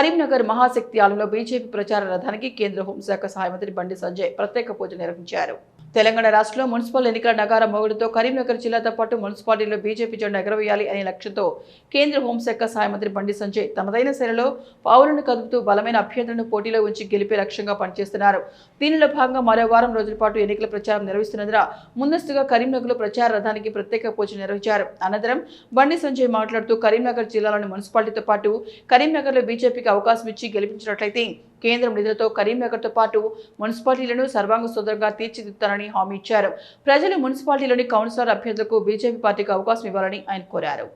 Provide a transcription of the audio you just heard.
కరీంనగర్ మహాశక్తి ఆలయంలో బీజేపీ ప్రచార రథానికి కేంద్ర హోంశాఖ సహాయ మంత్రి బండి సంజయ్ ప్రత్యేక పూజ నిర్వహించారు. తెలంగాణ రాష్ట్రంలో మున్సిపల్ ఎన్నికల నగార మొగుడుతో కరీంనగర్ జిల్లాతో పాటు మున్సిపాలిటీలో బీజేపీ జెండా ఎగరవేయాలి అనే లక్ష్యంతో కేంద్ర హోంశాఖ సహాయ మంత్రి బండి సంజయ్ తనదైన శైలిలో పావులను కదుపుతూ బలమైన అభ్యర్థులను పోటీలో ఉంచి గెలిపే లక్ష్యంగా పనిచేస్తున్నారు. దీనిలో భాగంగా మరో వారం రోజుల పాటు ఎన్నికల ప్రచారం నిర్వహిస్తున్నందున ముందస్తుగా కరీంనగర్లో ప్రచార రథానికి ప్రత్యేక పూజ నిర్వహించారు. అనంతరం బండి సంజయ్ మాట్లాడుతూ కరీంనగర్ జిల్లాలోని మున్సిపాలిటీతో పాటు కరీంనగర్లో బీజేపీకి అవకాశం ఇచ్చి గెలిపించినట్లయితే కేంద్రం నిధులతో కరీంనగర్తో పాటు మున్సిపాలిటీలను సర్వాంగ సుందరంగా తీర్చిదిద్దుతారని హామీ ఇచ్చారు. ప్రజలు మున్సిపాలిటీలోని కౌన్సిలర్ అభ్యర్థులకు బీజేపీ పార్టీకి అవకాశం ఇవ్వాలని ఆయన కోరారు.